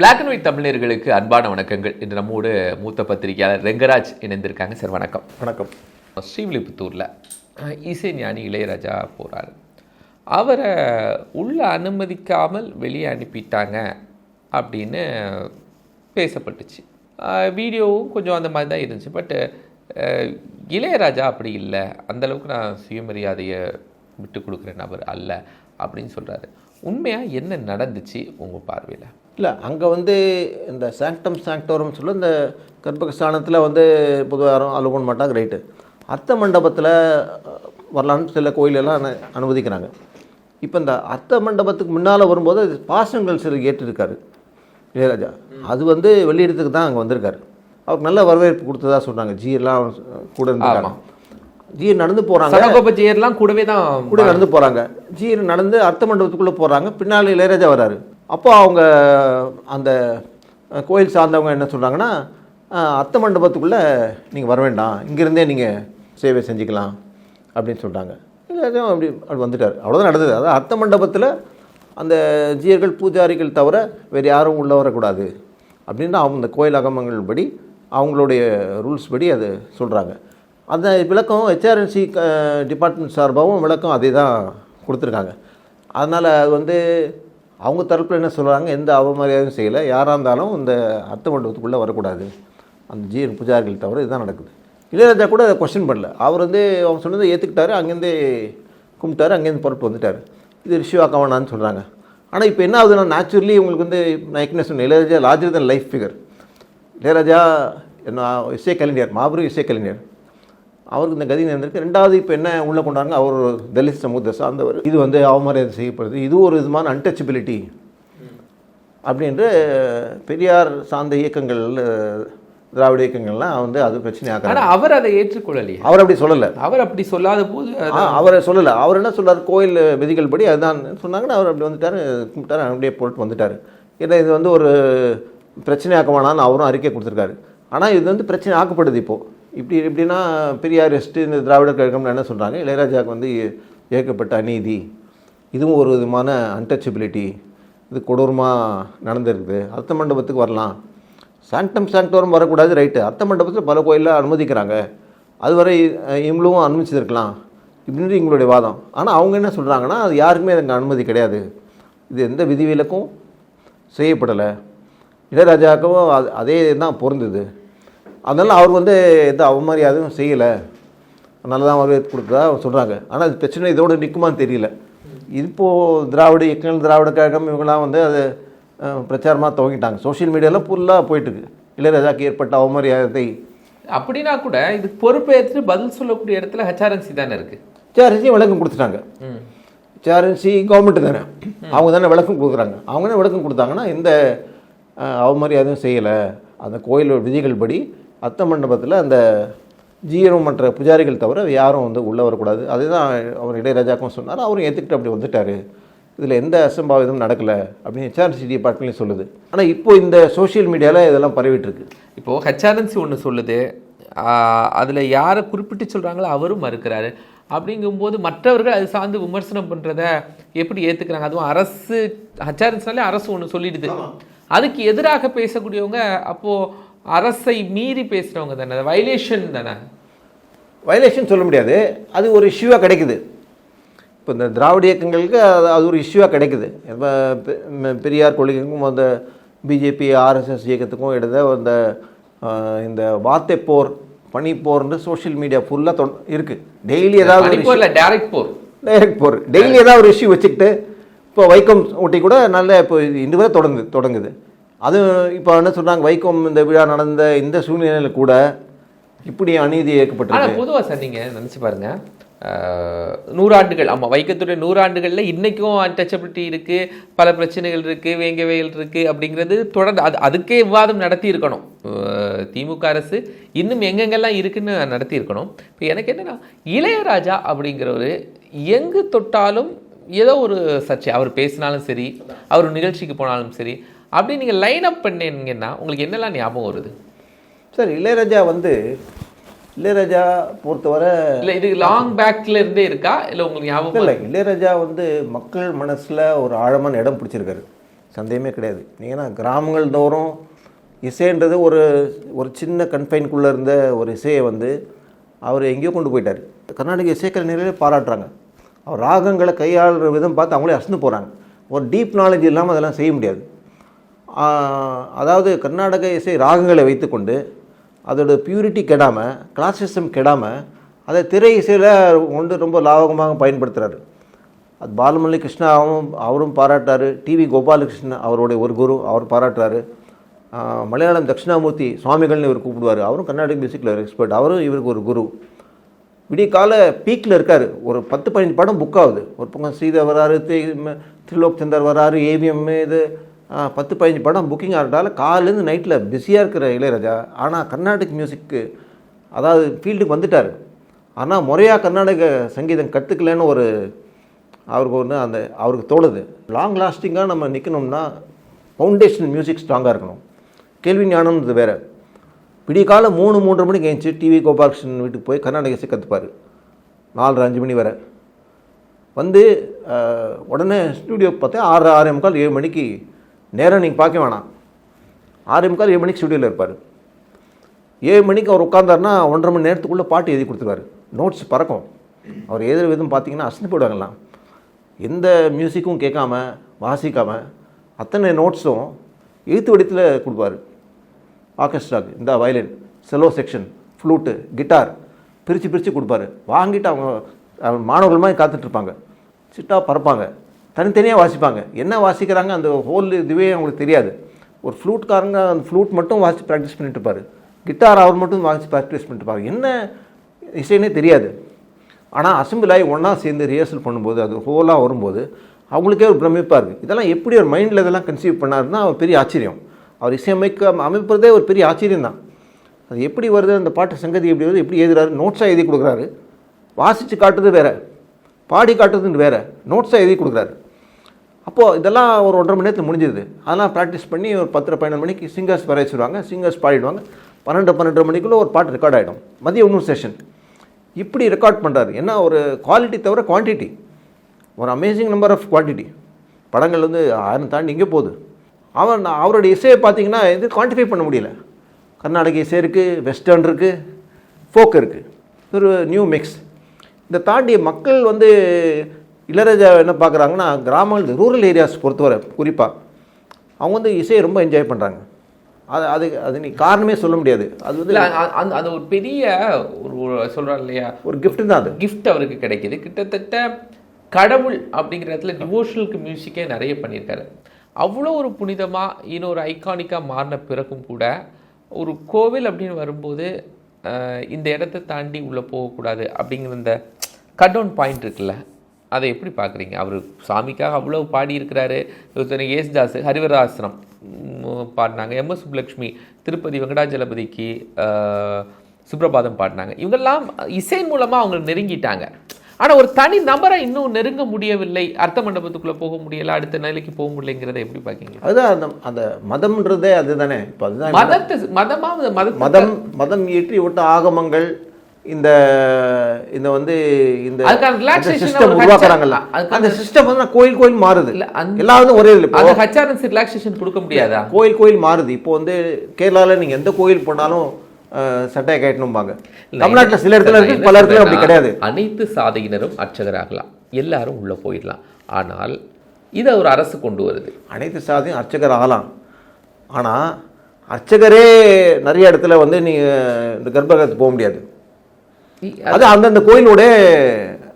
Black and white தமிழர்களுக்கு அன்பான வணக்கங்கள். இன்று நம்மோடு மூத்த பத்திரிகையாளர் ரெங்கராஜ் இணைந்திருக்காங்க. சார் வணக்கம். வணக்கம். ஸ்ரீவில்லிபுத்தூரில் இசை ஞானி இளையராஜா போகிறாரு அவரை உள்ள அனுமதிக்காமல் வெளியே அனுப்பிட்டாங்க அப்படின்னு பேசப்பட்டுச்சு. வீடியோவும் கொஞ்சம் அந்த மாதிரி தான் இருந்துச்சு. பட் இளையராஜா அப்படி இல்லை. அந்த அளவுக்கு நான் சுயமரியாதையை விட்டு கொடுக்குற நபர் அல்ல அப்படின்னு சொல்கிறாரு உண்மையாக என்ன நடந்துச்சு உங்கள் பார்வையில்? இல்லை அங்கே வந்து இந்த சாங்டம் சாங்டோரம் சொல்ல இந்த கர்ப்பகஸ்தானத்தில் வந்து பொதுவாக யாரும் அலுவன் மாட்டாங்க ரைட்டு அர்த்த மண்டபத்தில் வரலான்னு சில கோயிலெல்லாம் அனு- அனுமதிக்கிறாங்க. இப்போ இந்த அர்த்த மண்டபத்துக்கு முன்னால் வரும்போது பாசங்கள் சில ஏற்றிருக்காரு இளையராஜா. அது வந்து வெளியிடத்துக்கு தான் அங்கே வந்திருக்காரு. அவருக்கு நல்ல வரவேற்பு கொடுத்ததா சொன்னாங்க ஜி எல்லாம் கூட இருந்திருக்காங்க. ஜி நடந்து போகிறாங்க சனகோபஜியர்லாம் கூடவே தான் கூட நடந்து போகிறாங்க ஜி நடந்து அர்த்த மண்டபத்துக்குள்ளே போகிறாங்க பின்னால் இளையராஜா வராரு. அப்போ அவங்க அந்த கோயில் சார்ந்தவங்க என்ன சொல்கிறாங்கன்னா அர்த்த மண்டபத்துக்குள்ளே நீங்கள் வர வேண்டாம். இங்கேருந்தே நீங்கள் சேவை செஞ்சுக்கலாம். அப்படின்னு சொல்கிறாங்க அப்படி அப்படி வந்துட்டார். அவ்வளோதான் நடந்தது. அதாவது அர்த்த மண்டபத்தில் அந்த ஜீயர்கள் பூஜாரிகள் தவிர வேறு யாரும் உள்ளே வரக்கூடாது அப்படின்னு அவங்க இந்த கோயில் அகமங்கள் படி அவங்களுடைய ரூல்ஸ் படி அது சொல்கிறாங்க அந்த விளக்கம் ஹெச்ஆர்என்சி டிபார்ட்மெண்ட் சார்பாகவும் விளக்கம் அதே தான் கொடுத்துருக்காங்க. அதனால் அது வந்து அவங்க தரப்பில் என்ன சொல்கிறாங்க எந்த அவமரியாதையும் செய்யலை. யாராக இருந்தாலும் இந்த அர்த்த மண்டபத்துக்குள்ளே வரக்கூடாது. அந்த ஜீவன் புஜாரிகள் தவிர இதுதான் நடக்குது. இளையராஜா கூட அதை கொஸ்டின் பண்ணல. அவர் வந்து அவங்க சொன்னதை ஏற்றுக்கிட்டாரு அங்கேருந்தே கும்பிட்டாரு. அங்கேருந்து புறப்பட்டு வந்துட்டார். இது ரிஷிவா கவனான்னு சொல்கிறாங்க ஆனால் இப்போ என்ன ஆகுதுன்னா நேச்சுரலி உங்களுக்கு வந்து நான் ஏற்கனவே சொன்னேன் Ilaiyaraaja larger than life figure Ilaiyaraaja என்ன இசை கலைஞர் மாபெரும் இசை கலைஞர் அவருக்கு இந்த கதி நேர்ந்திருக்கு. ரெண்டாவது இப்போ என்ன உள்ளே கொண்டாங்க அவர் ஒரு தலித் சமூகத்தை சார்ந்தவர். இது வந்து அவமரியாதை செய்யப்படுது. இது ஒரு விதமான அன்டச்சபிலிட்டி அப்படின்ற பெரியார் சார்ந்த இயக்கங்கள் திராவிட இயக்கங்கள்லாம் வந்து அது பிரச்சனை ஆனா ஆக்கிறாங்க அவர் அதை ஏற்றுக்கொள்ளலையே. அவர் அப்படி சொல்லலை. அவர் அப்படி சொல்லாத போது அவரை சொல்லலை. அவர் என்ன சொல்றாரு? கோயில் விதிகள் படி அதுதான் சொன்னாங்கன்னா அவர் அப்படி வந்துட்டார் கும்பிட்டாரு அப்படியே போட்டு வந்துட்டார். ஏன்னா இது வந்து ஒரு பிரச்சனை ஆக்க வேணாம்னு அவரும் அறிக்கை கொடுத்துருக்காரு. ஆனால் இது வந்து பிரச்சனை ஆக்கப்படுது இப்போது இப்படி எப்படின்னா பெரியாரிஸ்ட்டு இந்த திராவிட கழகம்னு என்ன சொல்கிறாங்க இளையராஜாவுக்கு வந்து ஏற்கப்பட்ட அநீதி. இதுவும் ஒரு விதமான அன்டச்சபிலிட்டி இது கொடூரமாக நடந்திருக்குது. அர்த்த மண்டபத்துக்கு வரலாம். சாங்டம் சாங்டோரம் வரக்கூடாது ரைட்டு அர்த்த மண்டபத்தில் பல கோயிலில் அனுமதிக்கிறாங்க. அதுவரை இவங்களும் அனுமதிச்சிருக்கலாம். இப்படின்றது எங்களுடைய வாதம். ஆனால் அவங்க என்ன சொல்கிறாங்கன்னா அது யாருக்குமே அதுக்கு அனுமதி கிடையாது. இது எந்த விதிவிலக்கும் செய்யப்படலை. இளையராஜாவுக்கும் அது அதே தான் பொருந்தது. அதனால் அவர் வந்து எந்த அவமரியாதையும் செய்யலை. நல்லா தான் வரவேற்பு கொடுத்ததா சொல்கிறாங்க ஆனால் அது பிரச்சனை இதோடு நிற்குமான்னு தெரியல. இப்போது திராவிட இயக்கங்கள் திராவிட கழகம் இவங்கெல்லாம் வந்து அது பிரச்சாரமாக துவங்கிட்டாங்க. சோஷியல் மீடியாவில் ஃபுல்லாக போயிட்டுருக்கு. இளையராஜாக்கு ஏற்பட்ட அவமரியாதை. அப்படின்னா கூட இதுக்கு பொறுப்பேற்று பதில் சொல்லக்கூடிய இடத்துல ஹெச்ஆர்என்சி தானே இருக்கு? சேரன்சி விளக்கம் கொடுத்துட்டாங்க. சேரன்சி கவர்மெண்ட் தானே. அவங்க தானே விளக்கம் கொடுக்குறாங்க. அவங்க தானே விளக்கம் கொடுத்தாங்கன்னா எந்த அவமரியாதையும் செய்யலை. அந்த கோயில் விதிகள் படி அத்த மண்டபத்தில் அந்த ஜீரம் மற்ற புஜாரிகள் தவிர யாரும் வந்து உள்ளே வரக்கூடாது. அதுதான் அவர் இளையராஜாக்கும் சொன்னார். அவரும் ஏற்றுக்கிட்டு அப்படி வந்துட்டார். இதில் எந்த அசம்பாவிதமும் நடக்கலை அப்படின்னு ஹெச்ஆர்சி டிபார்ட்மெண்ட்லேயும் சொல்லுது. ஆனால் இப்போ இந்த சோஷியல் மீடியாவில் இதெல்லாம் பரவிட்டு இருக்கு இப்போ ஹெச்ஆர்என்சி ஒன்று சொல்லுது. அதுல யாரை குறிப்பிட்டு சொல்றாங்களோ அவரும் மறுக்கிறாரு. அப்படிங்கும்போது மற்றவர்கள் அது சார்ந்து விமர்சனம் பண்றத எப்படி ஏத்துக்கிறாங்க? அதுவும் அரசு ஹெச்ஆர்என்சினாலே அரசு ஒன்று சொல்லிடுது. அதுக்கு எதிராக பேசக்கூடியவங்க அப்போ அரசை மீறி பேசுறவங்க தானே? வயலேஷன் தானே? வயலேஷன் சொல்ல முடியாது. அது ஒரு இஷ்யூவாக கிடைக்குது. இப்போ இந்த திராவிட இயக்கங்களுக்கு அது அது ஒரு இஷ்யூவாக கிடைக்குது. இப்ப பெரியார் கொள்கைக்கும் அந்த பிஜேபி ஆர்எஸ்எஸ் இயக்கத்துக்கும் எடுத்த அந்த இந்த வார்த்தை போர் பனி போர்னு சோஷியல் மீடியா ஃபுல்லாக தொ இருக்குது டெய்லி ஏதாவது டைரக்ட் போர். டைரக்ட் போர். டெய்லி ஏதாவது ஒரு இஷ்யூ வச்சுக்கிட்டு இப்போ வைக்கம் ஊட்டி கூட நல்ல இப்போ இன்று வரை தொடங்கு தொடங்குது. அது இப்போ என்ன சொல்கிறாங்க வைக்கம் இந்த விழா நடந்த இந்த சூழ்நிலையில் கூட இப்படி அநீதி ஆனா ஏற்கப்பட்டிருக்கு பொதுவா சார் நீங்கள் நினச்சி பாருங்கள் நூறாண்டுகள் ஆமாம் வைக்கத்துடைய நூறாண்டுகளில் இன்றைக்கும் அன்டச்சபிலிட்டி இருக்குது பல பிரச்சனைகள் இருக்குது வேங்கவைகள் இருக்குது அப்படிங்கிறது தொடர்ந்து அது அதுக்கே விவாதம் நடத்தி இருக்கணும் திமுக அரசு இன்னும் எங்கெங்கெல்லாம் இருக்குன்னு நடத்தி இருக்கணும் இப்போ எனக்கு என்னென்னா இளையராஜா அப்படிங்கிறவர் எங்கு தொட்டாலும் ஏதோ ஒரு சர்ச்சை. அவர் பேசினாலும் சரி அவர் நிகழ்ச்சிக்கு போனாலும் சரி அப்படி நீங்க லைன் அப் பண்ணீங்கன்னா உங்களுக்கு என்னெல்லாம் ஞாபகம் வருது? சார் இளையராஜா வந்து இளையராஜா பொறுத்தவரை இல்ல இது லாங் பேக்ல இருந்தே இருக்கா? இல்ல உங்களுக்கு ஞாபகம் இல்லை இளையராஜா வந்து மக்கள் மனசில் ஒரு ஆழமான இடம் பிடிச்சிருக்காரு. சந்தேகமே கிடையாது. ஏன்னா கிராமங்கள் தோறும் இசைன்றது ஒரு ஒரு சின்ன கன்ஃபைன்குள்ளே இருந்த ஒரு இசையை வந்து அவர் எங்கேயோ கொண்டு போயிட்டார். கர்நாடக இசைக்கலைஞர்களே பாராட்டுறாங்க. அவர் ராகங்களை கையாளுற விதம் பார்த்து அவங்களே அசந்து போகிறாங்க ஒரு டீப் நாலேஜ் இல்லாமல் அதெல்லாம் செய்ய முடியாது. அதாவது கர்நாடக இசை ராகங்களை வைத்துக்கொண்டு அதோட பியூரிட்டி கெடாமல் கிளாசிசம் கெடாமல் அதை திரை இசையில் கொண்டு ரொம்ப லாபகமாக பயன்படுத்துகிறாரு அது பாலமல்லி கிருஷ்ணாவும் அவரும் பாராட்டாரு டிவி கோபாலகிருஷ்ணன் அவருடைய ஒரு குரு அவர் பாராட்டுறாரு. மலையாளம் தட்சிணாமூர்த்தி சுவாமிகள்னு இவர் கூப்பிடுவார். அவரும் கர்நாடக மியூசிக்கில் எக்ஸ்பர்ட் அவரும் இவருக்கு ஒரு குரு. விடிய கால பீக்கில் இருக்கார். ஒரு பத்து பதினஞ்சு படம் புக் ஆகுது. ஒரு பக்கம் ஸ்ரீதர் வராரு தி- திரிலோக் சந்தர் வராரு ஏவிஎம் இது பத்து பதினஞ்சு படம் புக்கிங் ஆகிறதால காலையிலேருந்து நைட்டில் பிஸியாக இருக்கிற இளையராஜா ஆனால் கர்நாடிக் மியூசிக்கு அதாவது ஃபீல்டுக்கு வந்துட்டார். ஆனால் முறையாக கர்நாடக சங்கீதம் கற்றுக்கலன்னு ஒரு அவருக்கு ஒன்று அந்த அவருக்கு தோணுது. லாங் லாஸ்டிங்காக நம்ம நிற்கணும்னா ஃபவுண்டேஷன் மியூசிக் ஸ்ட்ராங்காக இருக்கணும். கேள்வி ஞானம்ன்றது வேறு. விடிய மூணு மூன்றரை மணிக்கு எழுந்துச்சு டிவி கோபாலகிருஷ்ணன் வீட்டுக்கு போய் கர்நாடக இசை கற்றுப்பார் நாலரை அஞ்சு மணி வரை. வந்து உடனே ஸ்டூடியோ பார்த்தா ஆறு ஆறே முக்கால் ஏழு மணிக்கு நேரம் நீங்கள் பார்க்க வேணாம். ஆறு முக்கால் ஏழு மணிக்கு ஸ்டுடியோவில் இருப்பார். ஏழு மணிக்கு அவர் உட்காந்தாருன்னா ஒன்றரை மணி நேரத்துக்குள்ளே பாட்டு எழுதி கொடுத்துருவாரு. நோட்ஸ் பறக்கும். அவர் எழுதுகிற விதம் பார்த்தீங்கன்னா அசந்து போயிடுவாங்கலாம் எந்த மியூசிக்கும் கேட்காம வாசிக்காமல் அத்தனை நோட்ஸும் எழுத்து வடித்தில் கொடுப்பாரு. ஆர்கெஸ்ட்ராக்கு இந்த violin cello section flute guitar பிரித்து பிரித்து கொடுப்பாரு. வாங்கிட்டு அவங்க அவங்க மாணவர்கள் மாதிரி காத்துட்ருப்பாங்க சிட்டாக பறப்பாங்க. தனித்தனியாக வாசிப்பாங்க. என்ன வாசிக்கிறாங்க? அந்த ஹோல் இதுவே அவங்களுக்கு தெரியாது. ஒரு ஃப்ளூட்காரங்க அந்த ஃப்ளூட் மட்டும் வாசி ப்ராக்டிஸ் பண்ணிட்டு இருப்பார். கிட்டார் அவர் மட்டும் வாசி ப்ராக்டிஸ் பண்ணிட்டு இருப்பாரு. என்ன இசைன்னே தெரியாது. ஆனால் அசம்பிள் ஆகி ஒன்றா சேர்ந்து ரிஹர்சல் பண்ணும்போது அது ஹோலாக வரும்போது அவங்களுக்கே ஒரு பிரமிப்பாக இருக்குது இதெல்லாம் எப்படி ஒரு மைண்டில் இதெல்லாம் கன்சீவ் பண்ணாருன்னா அவர் பெரிய ஆச்சரியம். அவர் இசையமைக்க அமைப்பதே ஒரு பெரிய ஆச்சரியம் தான். அது எப்படி வருது? அந்த பாட்டு சங்கதி எப்படி வருது? எப்படி எழுதுறாரு? நோட்ஸாக எழுதி கொடுக்குறாரு. வாசித்து காட்டுறது வேற. பாடி காட்டுறதுன்னு வேறு. நோட்ஸாக எழுதி கொடுக்குறாரு. அப்போது இதெல்லாம் ஒரு ஒன்றரை மணி நேரத்தில் முடிஞ்சிருது. அதெல்லாம் ப்ராக்டிஸ் பண்ணி ஒரு பத்தரை பதினொன்று மணிக்கு சிங்கர்ஸ் வர வச்சுருவாங்க. சிங்கர்ஸ் பாடிடுவாங்க. பன்னெண்டு பன்னெண்டு மணிக்குள்ளே ஒரு பாட்டு ரெக்கார்ட் ஆகிடும் மதியம் இன்னொரு செஷன் இப்படி ரெக்கார்ட் பண்ணுறாரு ஏன்னா ஒரு குவாலிட்டி தவிர குவான்டிட்டி ஒரு அமேசிங் நம்பர் ஆஃப் குவான்டிட்டி படங்கள் வந்து ஆயிரம் தாண்டி இங்கே போகுது. அவன் அவருடைய இசையை பார்த்தீங்கன்னா இது குவான்டிஃபை பண்ண முடியல. கர்நாடக இசை இருக்குது வெஸ்டர்ன் இருக்குது ஃபோக் இருக்குது ஒரு நியூ மிக்ஸ் இதை தாண்டி மக்கள் வந்து இளையராஜா என்ன பார்க்குறாங்கன்னா கிராமங்கள் ரூரல் ஏரியாஸ் பொறுத்தவரை குறிப்பாக அவங்க வந்து இசையை ரொம்ப என்ஜாய் பண்ணுறாங்க அது அது அது நீ காரணமே சொல்ல முடியாது. அது வந்து அந்த அந்த ஒரு பெரிய ஒரு சொல்றாரு இல்லையா? ஒரு gift தான் அது. கிஃப்ட் அவருக்கு கிடைக்குது. கிட்டத்தட்ட கடவுள் அப்படிங்கிற இடத்துல டிவோஷனலுக்கு மியூசிக்கே நிறைய பண்ணியிருக்காரு. அவ்வளோ ஒரு புனிதமாக இன்னொரு ஐகானிக்காக மாறின பிறகும் கூட ஒரு கோவில் அப்படின்னு வரும்போது இந்த இடத்தை தாண்டி உள்ளே போகக்கூடாது அப்படிங்கிற இந்த கட் டவுன் பாயிண்ட் இருக்குல்ல அதை எப்படி பார்க்குறீங்க? அவர் சாமிக்காக அவ்வளோ பாடியிருக்கிறாரு. ஏசுதாஸ் ஹரிவராசனம் பாடினாங்க. எம். எஸ். சுப்புலக்ஷ்மி திருப்பதி வெங்கடாஜலபதிக்கு சுப்ரபாதம் பாடினாங்க. இவங்கெல்லாம் இசையின் மூலமாக அவங்க நெருங்கிட்டாங்க. ஆனால் ஒரு தனி நபரை இன்னும் நெருங்க முடியவில்லை. அர்த்த மண்டபத்துக்குள்ளே போக முடியல. அடுத்த நிலைக்கு போக முடியலைங்கிறத எப்படி பார்க்கீங்க? அதுதான் அந்த அந்த மதம்ன்றதே அதுதானே. இப்போ அதுதான் மதத்தை மதமா மதத்தை மதம் மதம் இயற்றி விட்ட ஆகமங்கள் இந்த இந்த வந்து இந்த சிஸ்டம் உருவாக்குறாங்கல்ல. அந்த சிஸ்டம் வந்து கோயில் கோயில் மாறுது. எல்லாரும் ஒரே இல்லை அந்த ஹச்ஆர்என்ஸ் ரிலாக்ஸேஷன் கொடுக்க முடியாதா? கோயில் கோயில் மாறுது. இப்போ வந்து கேரளால நீங்க எந்த கோயில் போனாலும் சட்டையை கட்டணும்பாங்க. தமிழ்நாட்டுல சில இடத்துல இருக்கு பல இடத்துல அப்படி கிடையாது. அனைத்து சாதியினரும் அர்ச்சகராகலாம். எல்லாரும் உள்ள போயிடலாம். ஆனால் இதை ஒரு அரசு கொண்டு வருது. அனைத்து சாதியும் அர்ச்சகர் ஆகலாம். ஆனா அர்ச்சகரே நிறைய இடத்துல வந்து நீங்க இந்த கர்ப்பகிரகத்துக்கு போக முடியாது. அது அந்தந்த கோயிலுடைய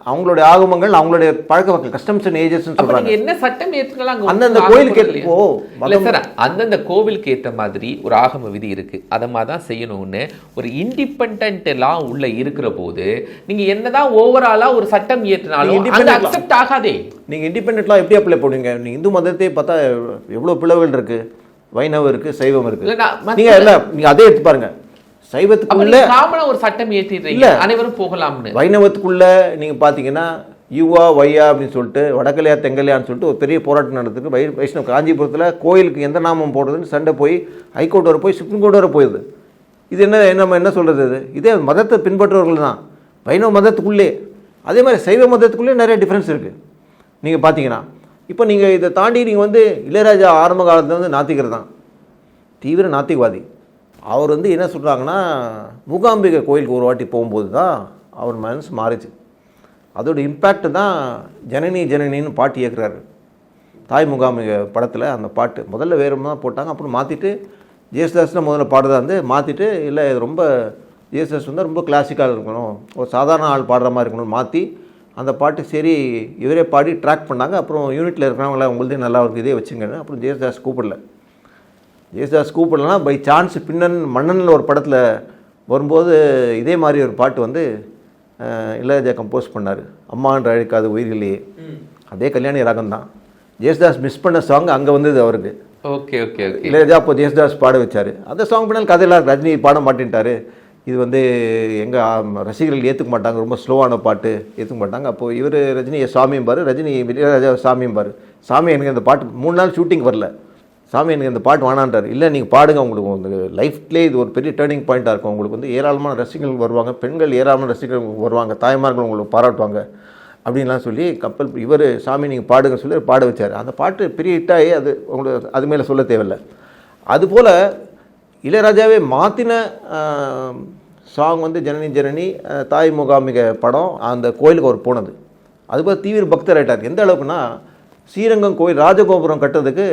அவங்களுடைய ஆகமங்கள் அவங்களுடைய பழக்க வழக்கம் கஸ்டம்ஸ் அண்ட் ஏஜஸ் சொல்றாங்க. என்ன சட்டம் ஏத்துக்கலாம் அங்க அந்தந்த கோயிலுக்கு? ஓ, சார் அந்தந்த கோவிலுக்கு ஏத்த மாதிரி ஒரு ஆகம விதி இருக்கு. அத மாதிரி தான் செய்யணும்னு ஒரு இண்டிபெண்ட் லா உள்ள இருக்கிற போது நீங்க என்னதான் ஓவராலா ஒரு சட்டம் independent law- அக்செப்ட் ஆகாதே. நீங்க இண்டிபெண்ட்லாம் எப்படி அப்ளை பண்ணுவீங்க நீங்க இந்து மதத்தையே பார்த்தா எவ்வளவு பிளவுகள் இருக்கு? வைணவம் இருக்கு சைவம் இருக்கு. நீங்க இல்ல நீங்க அதே எடுத்து பாருங்க. சைவத்துக்குள்ள காமனா ஒரு சட்டம் ஏற்றிடுறீங்க இல்ல. அனைவரும் போகலாம்னு. வைணவத்துக்குள்ள நீங்க பாத்தீங்கன்னா யுவா வையா அப்படின்னு சொல்லிட்டு வடக்கலையா தெங்கலையான்னு சொல்லிட்டு ஒரு பெரிய போராட்டம் நடந்துருக்கு. வை வைஷ்ணவ காஞ்சிபுரத்துல கோயிலுக்கு எந்த நாமம் போடுறதுன்னு சண்டை போய் ஹைகோர்ட் வரை போய் சுப்ரீம் கோர்ட் வரை போயிடுது. இது என்ன நம்ம என்ன சொல்றது இது? இதே மதத்தை பின்பற்றுவர்கள் தான். வைணவ மதத்துக்குள்ளே. அதே மாதிரி சைவ மதத்துக்குள்ளே நிறைய டிஃப்ரென்ஸ் இருக்கு. நீங்க பாத்தீங்கன்னா இப்போ நீங்கள் இதை தாண்டி நீங்கள் வந்து இளையராஜா ஆரம்ப காலத்துல வந்து நாத்திகர் தான். தீவிர நாத்திகவாதி. அவர் வந்து என்ன சொல்கிறாங்கன்னா மூகாம்பிகை கோயிலுக்கு ஒரு வாட்டி போகும்போது தான் அவர் மனசு மாறிச்சு. அதோட இம்பேக்ட் தான் ஜனனி ஜனனின்னு பாட்டு இயக்குறாரு. தாய் முகாமிக படத்தில் அந்த பாட்டு. முதல்ல வேறு தான் போட்டாங்க அப்புறம் மாற்றிட்டு ஜேசுதாஸ்னு முதல்ல பாடுறதா வந்து மாற்றிட்டு இல்லை இது ரொம்ப ஜேசுதாஸ் வந்து ரொம்ப கிளாசிக்காக இருக்கணும் ஒரு சாதாரண ஆள் பாடுற மாதிரி இருக்கணும்னு மாற்றி அந்த பாட்டு சரி இவரே பாடி ட்ராக் பண்ணாங்க. அப்புறம் யூனிட்டில் இருக்கிறவங்கள உங்களுதே நல்லா இருக்கு இதே வச்சுங்க அப்புறம் ஜேசுதாஸ் கூப்பிடல. ஜேசுதாஸ் கூப்பிடலனா பை சான்ஸ் பின்னன் மன்னன் ஒரு படத்தில் வரும்போது இதே மாதிரி ஒரு பாட்டு வந்து இளையராஜா கம்போஸ் பண்ணார். அம்மான்ற அழைக்காத உயிர்களே அதே கல்யாணி ராகம் தான். ஜேசுதாஸ் மிஸ் பண்ண சாங் அங்கே வந்தது அவருக்கு. ஓகே ஓகே ஓகே இளையராஜா அப்போ ஜேசுதாஸ் பாட வச்சார். அந்த சாங் பின்னால் கதையெல்லாம் ரஜினி பாட மாட்டேன்ட்டாரு. இது வந்து எங்கள் ரசிகர்கள் ஏற்றுக்க மாட்டாங்க. ரொம்ப ஸ்லோவான பாட்டு ஏற்றுக்க மாட்டாங்க. அப்போது இவர் ரஜினியை சாமியும்பார் ரஜினி இளையராஜா சாமியும்பார். சாமி எனக்கு இந்த பாட்டு மூணு நாள் ஷூட்டிங் வரல. சாமி எனக்கு இந்த பாட்டு வேணான்றார். இல்லை நீங்கள் பாடுங்க உங்களுக்கு வந்து லைஃப்லேயே இது ஒரு பெரிய டேர்னிங் பாயிண்ட்டாக இருக்கும். உங்களுக்கு வந்து ஏராளமான ரசிகர்கள் வருவாங்க. பெண்கள் ஏராளமான ரசிகர்கள் வருவாங்க. தாய்மார்கள் உங்களுக்கு பாராட்டுவாங்க. அப்படின்லாம் சொல்லி கப்பல் இவர் சாமி நீங்கள் பாடுங்க சொல்லி பாட வச்சார். அந்த பாட்டு பெரிய ஹிட்டாகி அது உங்களுக்கு அது மேலே சொல்ல தேவையில்லை. அதுபோல் இளையராஜாவே மாற்றின சாங் வந்து ஜனனி ஜனனி தாய் முகாமிக படம் அந்த கோயிலுக்கு அவர் போனது. அதுபோல் தீவிர பக்தர் ஆகிட்டார் எந்த அளவுக்குன்னா ஸ்ரீரங்கம் கோயில் ராஜகோபுரம் கட்டுறதுக்கு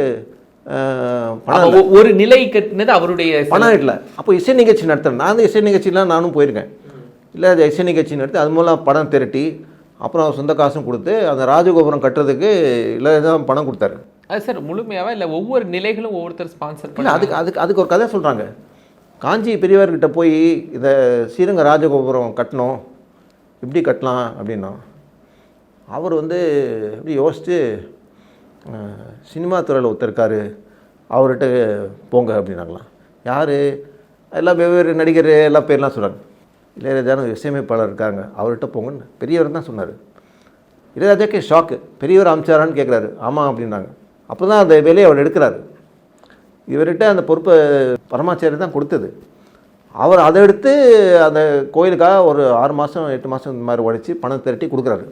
பணம் ஒரு நிலை கட்டினது அவருடைய பணம் இல்லை. அப்போ இசை நிகழ்ச்சி நடத்துறேன் நான் இசை நிகழ்ச்சிலாம் நானும் போயிருக்கேன். இல்லை அது இசை நிகழ்ச்சி நடத்தி அது மூலம் பணம் திரட்டி அப்புறம் சொந்த காசும் கொடுத்து அந்த ராஜகோபுரம் கட்டுறதுக்கு இளையராஜா பணம் கொடுத்தாரு. அது சார் முழுமையாவா இல்ல ஒவ்வொரு நிலைகளும் ஒவ்வொருத்தர் ஸ்பான்சர் இல்லை பண்ண அதுக்கு அதுக்கு அதுக்கு ஒரு கதை சொல்கிறாங்க காஞ்சி பெரியவர்கிட்ட போய் இந்த ஸ்ரீரங்க ராஜகோபுரம் கட்டணும். எப்படி கட்டலாம் அப்படின்னா அவர் வந்து இப்படி யோசித்து சினிமா துறையில் ஒருத்தர் இருக்கார் அவர்கிட்ட போங்க அப்படின்னாங்களாம். யார்? எல்லாம் வெவ்வேறு நடிகர் எல்லாம் பேர்லாம் சொல்கிறாங்க இளையராஜான்னு இசையமைப்பாளர் இருக்காங்க அவர்கிட்ட போங்கன்னு பெரியவர் தான் சொன்னார். இளையராஜாக்கே ஷாக்கு பெரியவர் அமைச்சாரான்னு கேட்குறாரு ஆமாம் அப்படின்னாங்க. அப்போ தான் அந்த வேலையை அவர் எடுக்கிறாரு. இவர்கிட்ட அந்த பொறுப்பை பரமாச்சாரி தான் கொடுத்தது. அவர் அதை எடுத்து அந்த கோயிலுக்காக ஒரு ஆறு மாதம் எட்டு மாதம் இந்த மாதிரி உழைச்சி பணம் திரட்டி கொடுக்குறாரு.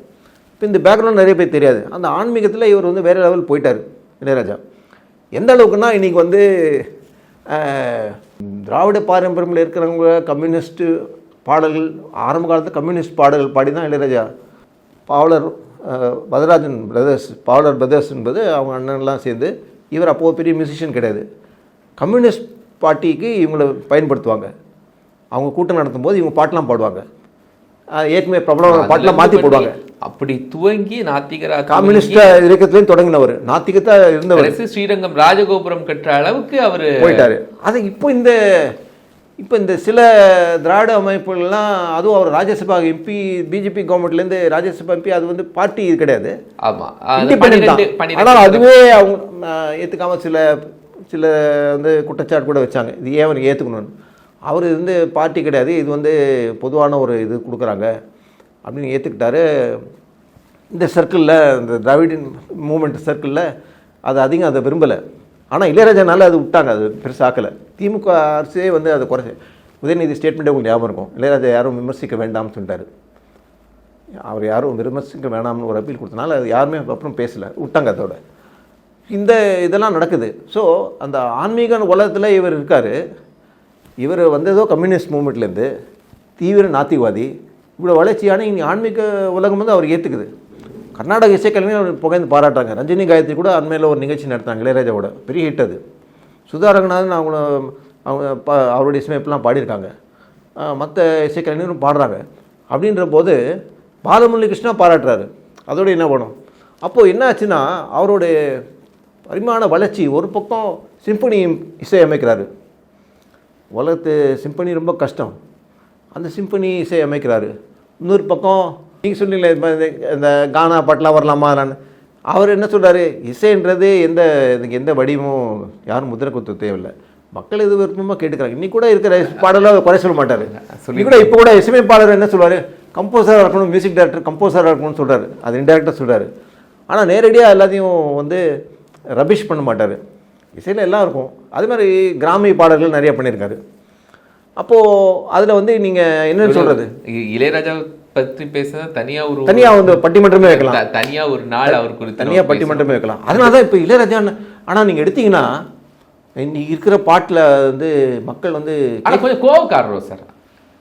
இப்போ இந்த பேக்ரவுண்ட் நிறைய பேர் தெரியாது. அந்த ஆன்மீகத்தில் இவர் வந்து வேறு லெவல் போயிட்டார் இளையராஜா. எந்த அளவுக்குன்னா இன்றைக்கி வந்து திராவிட பாரம்பரியமில் இருக்கிறவங்க கம்யூனிஸ்ட்டு பாடல்கள் ஆரம்ப காலத்தில் கம்யூனிஸ்ட் பாடல்கள் பாடி தான் இளையராஜா. பாவலர் அஹ், வரதராஜன் பிரதர்ஸ் பாவலர் பிரதர்ஸ் என்பது அவங்க அண்ணன்லாம் சேர்ந்து இவர் அப்போது பெரிய மியூசிஷியன் கிடையாது. கம்யூனிஸ்ட் பார்ட்டிக்கு இவங்களை பயன்படுத்துவாங்க. அவங்க கூட்டம் நடத்தும் போது இவங்க பாட்டெலாம் பாடுவாங்க. ஏற்கனவே பிரபலமான பாட்டெலாம் மாற்றி போடுவாங்க. அப்படி துவங்கி நாத்திகரா கம்யூனிஸ்ட் இயக்கத்துலேயும் தொடங்கினவர். நாத்திகத்தா இருந்தவர். ஸ்ரீரங்கம் ராஜகோபுரம் கட்டுற அளவுக்கு அவரு போயிட்டாரு. அது இப்போ இந்த இப்போ இந்த சில திராவிட அமைப்புகள்லாம் அதுவும் அவர் ராஜ்யசபா எம்பி பிஜேபி கவர்மெண்ட்லேருந்து ராஜ்யசபா எம்பி அது வந்து பார்ட்டி இது கிடையாது. ஆமா. அது இண்டிபெண்டன்ட் தான். பன்னிரெண்டு- பன்னிரெண்டு ஆனால் அதுவே அவங்க ஆஹ், ஏத்துக்காம சில சில வந்து குற்றச்சாட்டு கூட வச்சாங்க. இது ஏன் அவருக்கு ஏற்றுக்கணும்னு அவர் வந்து பார்ட்டி கிடையாது. இது வந்து பொதுவான ஒரு இது கொடுக்குறாங்க. அப்படின்னு ஏற்றுக்கிட்டாரு இந்த சர்க்கிளில் இந்த திராவிடன் மூமெண்ட் சர்க்கிளில் அது அதிகம் அதை விரும்பலை. ஆனால் இளையராஜானால அது விட்டாங்க. அது பெருசாக்கலை திமுக அரசே வந்து அதை குறைச்சி உதயநிதி ஸ்டேட்மெண்ட்டே உங்களுக்கு ஞாபகம் இருக்கும். இளையராஜா யாரும் விமர்சிக்க வேண்டாம்னு சொல்லிட்டாரு. அவர் யாரும் விமர்சிக்க வேண்டாம்னு ஒரு அப்பீல் கொடுத்தனால அது யாருமே அப்புறம் பேசலை. விட்டாங்க அதோட. இந்த இதெல்லாம் நடக்குது. ஸோ அந்த ஆன்மீக உலகத்தில் இவர் இருக்கார். இவர் வந்ததோ கம்யூனிஸ்ட் மூமெண்ட்லேருந்து தீவிர நாத்திவாதி இவ்வளோ வளர்ச்சியான இனி ஆன்மீக உலகம் வந்து அவர் ஏற்றுக்குது கர்நாடக இசைக்கலைஞர் அவர் புகைந்து பாராட்டுறாங்க. ரஜினி காயத்ரி கூட அண்மையில் ஒரு நிகழ்ச்சி நடத்தாங்க இளையராஜாவோட. பெரிய ஹிட் அது. சுதா ரங்கநாதன் அவங்க அவங்க பா அவருடைய இசையமைப்பெல்லாம் பாடியிருக்காங்க. மற்ற இசைக்கலைஞரும் பாடுறாங்க. அப்படின்ற போது பாலமுரளி கிருஷ்ணா பாராட்டுறாரு. அதோடு என்ன பண்ணும் அப்போது என்ன ஆச்சுன்னா அவருடைய பரிமாண வளர்ச்சி ஒரு பக்கம் சிம்பனி இசை அமைக்கிறாரு. உலகத்து சிம்பனி ரொம்ப கஷ்டம். அந்த சிம்பனி இசை அமைக்கிறாரு. இன்னொரு பக்கம் நீங்கள் சொன்னீங்களே இந்த- கானா பாட்டெலாம் வரலாமா அவர் என்ன சொல்றாரு? இசைன்றது எந்த இதுக்கு எந்த வடிவமும் யாரும் முதிரை குத்த தேவையில்லை. மக்கள் எது விருப்பமாக கேட்டுக்கிறாங்க. இன்னைக்கு கூட இருக்கிற பாடலாம் குறை சொல்ல மாட்டார். சொல்லி கூட இப்போ கூட இசையமைப்பாளர் என்ன சொல்றாரு கம்போசராக இருக்கணும் மியூசிக் டைரக்டர் கம்போசராக இருக்கணும்னு சொல்றாரு. அது இன்டெரக்டாக சொல்றாரு. ஆனால் நேரடியாக எல்லாத்தையும் வந்து ரபிஷ் பண்ண மாட்டார். இசையில் எல்லாம் இருக்கும். அது மாதிரி கிராமிய பாடல்கள் நிறைய பண்ணியிருக்காரு. அப்போது அதில் வந்து நீங்கள் என்ன சொல்கிறது இளையராஜா பற்றி பேசுனா தனியா ஒரு தனியாக வந்து பட்டிமன்றமே வைக்கலாம். த- தனியா ஒரு நாள் அவர் குறித்து தனியாக பட்டிமன்றமே வைக்கலாம். அதனால தான் இப்போ இளையராஜா ஆனால் நீங்கள் எடுத்தீங்கன்னா இன்னைக்கு இருக்கிற பாட்டில் வந்து மக்கள் வந்து கொஞ்சம் கோவக்காரரோ சார்.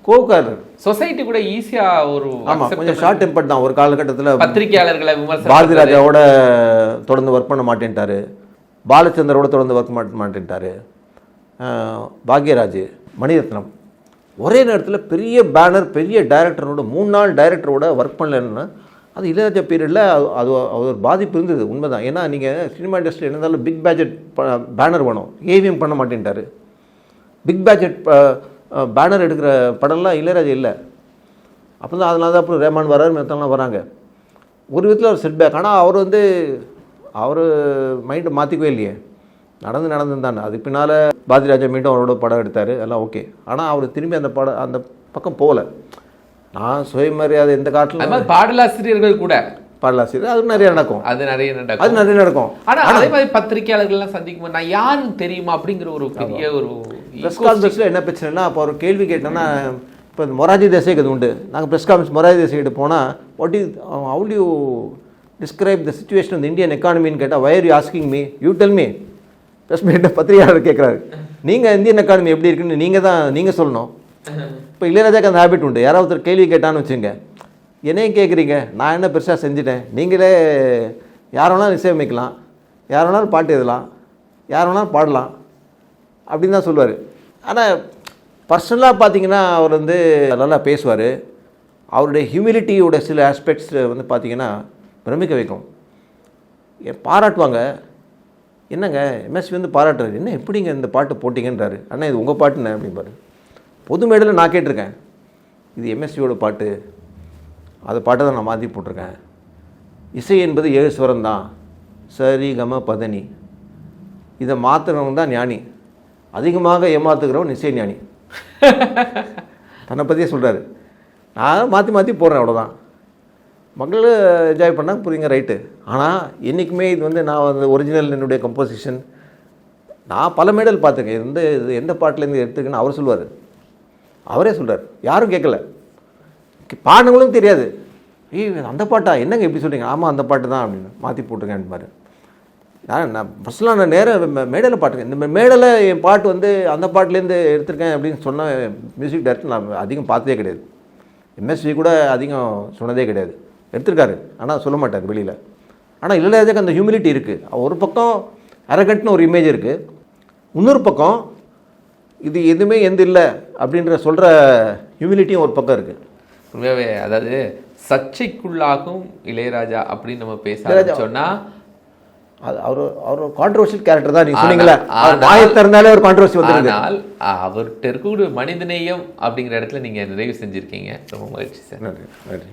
கோவக்காரர். சொசைட்டி கூட ஈஸியா ஒரு ஆமாம் accept கொஞ்சம் ஷார்ட் டெம்பர் தான். ஒரு காலகட்டத்தில் பத்திரிகையாளர்களை விமர்சனம் பாரதி ராஜாவோட தொடர்ந்து ஒர்க் பண்ண மாட்டேன்ட்டாரு. பாலச்சந்தரோட தொடர்ந்து ஒர்க் பண்ண பாக்யராஜ் மணிரத்னம். ஒரே நேரத்தில் பெரிய பேனர் பெரிய டைரக்டரோட மூணு நாள் டைரக்டரோட ஒர்க் பண்ணலன்னா அது இளையராஜா பீரியடில் அது அது ஒரு பாதிப்பு இருந்தது உண்மைதான். ஏன்னா நீங்கள் சினிமா இண்டஸ்ட்ரி இருந்தாலும் பிக் பேஜெட் பேனர் வேணும். ஏவிஎம் பண்ண மாட்டேன்ட்டார். பிக் பேஜெட் பேனர் எடுக்கிற படம்லாம் இளையராஜா இல்லை. அப்போ தான் அதனால தான் அப்புறம் ரேமான் வராரு மற்றவங்களாம் வராங்க. ஒரு விதத்தில் ஒரு செட்பேக் ஆனால் அவர் வந்து அவர் மைண்டை மாற்றிக்கவே இல்லையே. நடந்து நடந்து தானே. அதுக்கு பின்னால் பாரதிராஜா மீண்டும் அவரோட படம் எடுத்தார். எல்லாம் ஓகே ஆனால் அவர் திரும்பி அந்த படம் அந்த பக்கம் போகல. நான் சுயமரியாதை எந்த அது காட்டிலும் பாடலாசிரியர்கள் கூட. பாடலாசிரியர் அது நிறைய நடக்கும். அது நிறைய நடக்கும். அது நிறைய நடக்கும். ஆனா அதே மாதிரி பத்திரிகையாளர்கள் எல்லாம் சந்திக்கும் போது நான் யாருன்னு தெரியுமா அப்படிங்கிற ஒரு பெரிய ஒரு ப்ரெஸ் கான்ஃபரன்ஸில் என்ன பிரச்சனைனா அப்போ ஒரு கேள்வி கேட்டோன்னா இப்போ இந்த மொராஜி தேசாய்க்கு அது உண்டு. நாங்கள் ப்ரெஸ் கான்ஃபரன்ஸ் மொராஜி தேசாய்கிட்ட போனால் what is you describe the situation இந்த இந்தியன் எக்கானமின்னு கேட்டால் why are you asking me you tell me press பத்திரிகையாளர் கேட்குறாரு நீங்கள் இந்தியன் எக்கானமி எப்படி இருக்குன்னு நீங்கள் தான் நீங்கள் சொல்லணும். இப்போ இளையராஜாக்கு அந்த ஹேபிட் உண்டு. யாராவது ஒருத்தர் கேள்வி கேட்டான்னு வச்சுங்க என்னையும் கேட்குறீங்க நான் என்ன பெருசாக செஞ்சுட்டேன்? நீங்களே யார் வேணாலும் இசையமைக்கலாம் யார் வேணாலும் பாட்டு எழுதலாம். யார் வேணாலும் பாடலாம். அப்படின்னு தான் சொல்லுவார். ஆனால் பர்சனலாக பார்த்தீங்கன்னா அவர் வந்து நல்லா பேசுவார். அவருடைய ஹியூமிலிட்டியோட சில ஆஸ்பெக்ட்ஸ் வந்து பார்த்தீங்கன்னா பிரமிக்க வைக்கும். பாராட்டுவாங்க. என்னங்க எம்எஸ்வி வந்து பாராட்டுறாரு. என்ன எப்படிங்க இந்த பாட்டு போட்டிங்கன்றாரு. அண்ணா இது உங்கள் பாட்டுண்ணே அப்படிம்பாரு. பொது மேடையில் நான் கேட்டிருக்கேன். இது எம்எஸ்வியோட பாட்டு. அந்த பாட்டை தான் நான் மாற்றி போட்டிருக்கேன். இசை என்பது ஏழு ஸ்வரம் தான். சரி கம பதனி. இதை மாற்றுறவங்க தான் ஞானி. அதிகமாக ஏமாத்துக்கிறவன் இசை ஞானி. தன்னை பற்றியே சொல்கிறாரு நான் மாற்றி மாற்றி போடுறேன் அவ்வளோதான் மக்கள் என்ஜாய் பண்ணால் புரியுங்க ரைட்டு ஆனால் என்றைக்குமே இது வந்து நான் வந்து ஒரிஜினல் என்னுடைய கம்போசிஷன் நான் பல மேடல் பார்த்துருக்கேன். இது வந்து இது எந்த பாட்டிலேருந்து எடுத்துருக்குன்னு அவர் சொல்லுவார் அவரே சொல்கிறார் யாரும் கேட்கல. பாடினவங்களும் தெரியாது. ஏய் அந்த பாட்டா? என்னங்க எப்படி சொல்கிறீங்க ஆமாம் அந்த பாட்டு தான் அப்படின்னு மாற்றி போட்டுருக்கேன் மாதிரி நான் நான் ஃபஸ்ட்லாம் நான் நேராக மேடையில் பாட்டுருக்கேன் இந்த மேடையில் என் பாட்டு வந்து அந்த பாட்டுலேருந்து எடுத்திருக்கேன் அப்படின்னு சொன்ன மியூசிக் டைரக்டர் நான் அதிகம் பார்த்ததே கிடையாது. எம்எஸ்வி கூட அதிகம் சொன்னதே கிடையாது. எடுத்திருக்காரு. ஆனால் சொல்ல மாட்டார் வெளியில். ஆனால் இளையராஜாக்கு அந்த ஹியூமிலிட்டி இருக்குது ஒரு பக்கம் அரகண்ட்னு ஒரு இமேஜ் இருக்குது இன்னொரு பக்கம் இது எதுவுமே எந்த இல்லை அப்படின்ற சொல்கிற ஹியூமிலிட்டியும் ஒரு பக்கம் இருக்குது உண்மையாவே அதாவது சர்ச்சைக்குள்ளாகும் இளையராஜா அப்படின்னு நம்ம பேச ஆரம்பிச்சோம்னா அது அவர் அவர் கான்ட்ரவர்ஷியல் கேரக்டர் தான் நீங்கள் சொன்னீங்களே வாயை திறந்தாலே ஒரு கான்ட்ரவர்சி ஆனால் அவர்கிட்ட இருக்கக்கூடிய மனிதநேயம் அப்படிங்கிற இடத்துல நீங்க நிறைவு செஞ்சிருக்கீங்க. ரொம்ப மகிழ்ச்சி சார். நன்றி நன்றி.